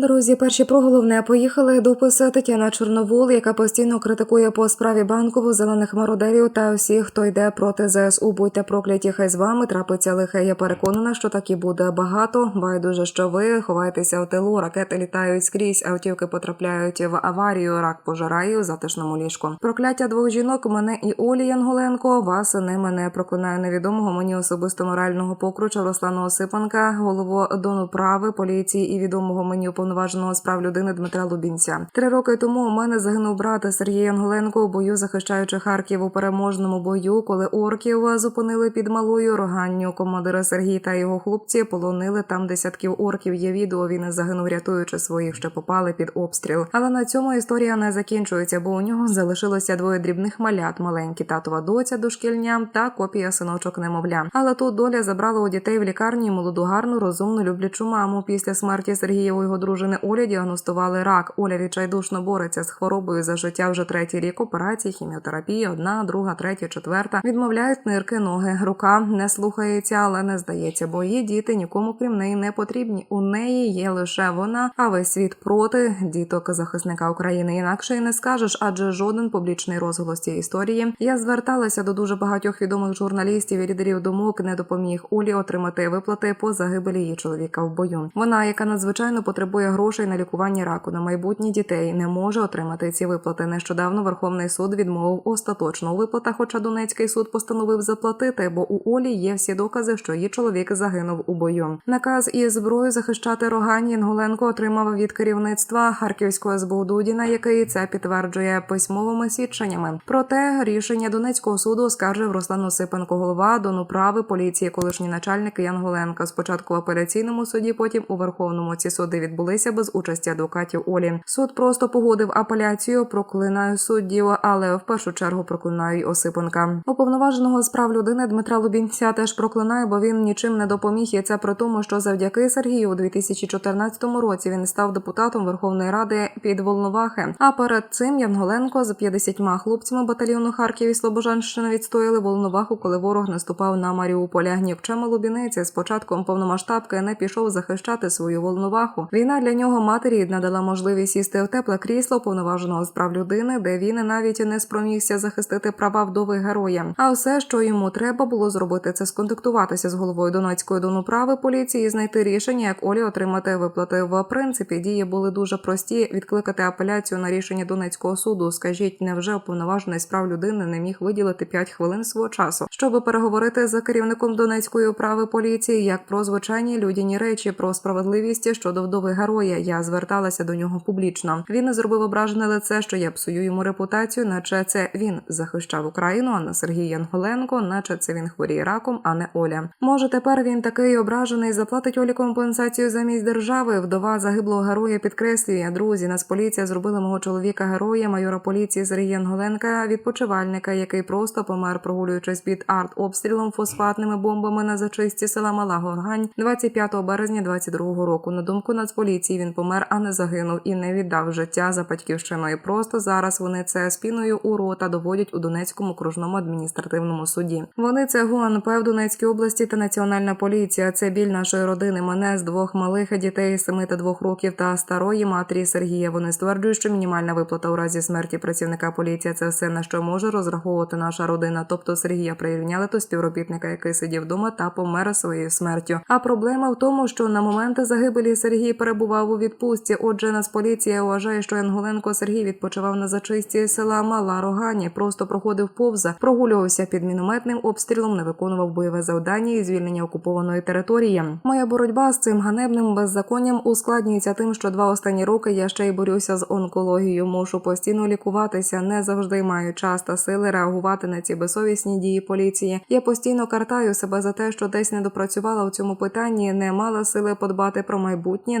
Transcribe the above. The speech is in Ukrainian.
Друзі, перші про головне поїхали дописи Тетяна Чорновол, яка постійно критикує по справі банкову зелених мародерів та всіх, хто йде проти ЗСУ. Будьте прокляті, хай з вами трапиться лихе. Я переконана, що так і буде багато. Байдуже, що ви ховаєтеся в тилу. Ракети літають скрізь, автівки потрапляють в аварію. Рак пожирає у затишному ліжку. Прокляття двох жінок мене і Олі Янголенко. Вас не проклинаю невідомого мені особисто морального покруча Руслана Осипанка, голову дону прави поліції і відомого мені уповноваженого з прав людини Дмитра Лубінця. Три роки тому у мене загинув брат Сергій Янголенко у бою, захищаючи Харків у переможному бою, коли орків зупинили під малою роганню. Командира Сергій та його хлопці полонили там десятків орків. Є відео. Він загинув, рятуючи своїх, що попали під обстріл. Але на цьому історія не закінчується, бо у нього залишилося двоє дрібних малят: маленькі татова доця дошкільня та копія синочок немовля. Але тут доля забрала у дітей в лікарні молоду, гарну, розумну, люблячу маму. Після смерті Сергія у його дружини Олі діагностували рак. Оля відчайдушно бореться з хворобою за життя вже третій рік. Операції, хіміотерапії, одна, друга, третя, четверта. Відмовляють нирки, ноги. Рука не слухається, але не здається, бо її діти нікому крім неї не потрібні. У неї є лише вона, а весь світ проти діток захисника України. Інакше і не скажеш, адже жоден публічний розголос цієї історії. Я зверталася до дуже багатьох відомих журналістів і лідерів думок. Не допоміг Олі отримати виплати по загибелі її чоловіка в бою. Вона, яка надзвичайно потребує грошей на лікування раку на майбутнє дітей, не може отримати ці виплати. Нещодавно Верховний суд відмовив остаточно у виплатах, хоча Донецький суд постановив заплатити, бо у Олі є всі докази, що її чоловік загинув у бою. Наказ із зброєю захищати Рогані Інголенко отримав від керівництва Харківського СБУ Дудіна, який це підтверджує письмовими свідченнями. Проте рішення Донецького суду оскаржив Руслан Осипенко, голова Донуправи поліції, колишній начальник Янголенка. Спочатку в апеляційному суді, потім у Верховному ці суди відбулися без участі адвокатів Олі. Суд просто погодив апеляцію, проклинаю суддів, але в першу чергу проклинаю й Осипенка. Уповноваженого з прав людини Дмитра Лубінця теж проклинаю, бо він нічим не допоміг. І це при тому, що завдяки Сергію у 2014 році він став депутатом Верховної Ради під Волновахи. А перед цим Янголенко з 50 хлопцями батальйону Харків і Слобожанщина відстояли Волноваху, коли ворог наступав на Маріуполя. Нікчема Лубінець з початком повномасштабки не пішов захищати свою Волноваху. Війна для нього матері рідна дала можливість сісти в тепле крісло повноваженого з прав людини, де він навіть не спромігся захистити права вдови героя. А все, що йому треба було зробити, це сконтактуватися з головою Донецької донуправи поліції, і знайти рішення, як Олі отримати виплати. В принципі, дії були дуже прості: відкликати апеляцію на рішення Донецького суду. Скажіть, невже уповноважений з прав людини не міг виділити 5 хвилин свого часу, щоб переговорити з керівником Донецької управи поліції, як про звичайні людяні речі, про справедливість щодо вдови героя. Я зверталася до нього публічно. Він не зробив ображене лице, що я псую йому репутацію, наче це він захищав Україну, а не Сергій Янголенко, наче це він хворіє раком, а не Оля. Може, тепер він такий ображений, заплатить Олі компенсацію замість держави. Вдова загиблого героя підкреслює. Друзі, Нацполіція зробила мого чоловіка героя, майора поліції Сергія Янголенка, відпочивальника, який просто помер, прогулюючись під артобстрілом фосфатними бомбами на зачисті села Мала Горгань 25 березня 22 року. На думку Нацполіції він помер, а не загинув і не віддав життя за батьківщиною. Просто зараз вони це спіною у рота доводять у Донецькому окружному адміністративному суді. Вони це ГУНП в Донецькій області та Національна поліція. Це біль нашої родини. Мене з двох малих дітей 7 та 2 років та старої матері Сергія. Вони стверджують, що мінімальна виплата у разі смерті працівника поліції це все на що може розраховувати наша родина. Тобто Сергія прирівняли до співробітника, який сидів вдома та помер своєю смертю. А проблема в тому, що на момент загибелі Сергій перебував у відпустці. Отже, Нацполіція вважає, що Янголенко Сергій відпочивав на зачисті села Мала Рогані, просто проходив повза, прогулювався під мінометним обстрілом, не виконував бойове завдання і звільнення окупованої території. Моя боротьба з цим ганебним беззаконням ускладнюється тим, що два останні роки я ще й борюся з онкологією. Мушу постійно лікуватися, не завжди маю час та сили реагувати на ці безсовісні дії поліції. Я постійно картаю себе за те, що десь не допрацювала у цьому питанні, не мала сили подбати про майбутнє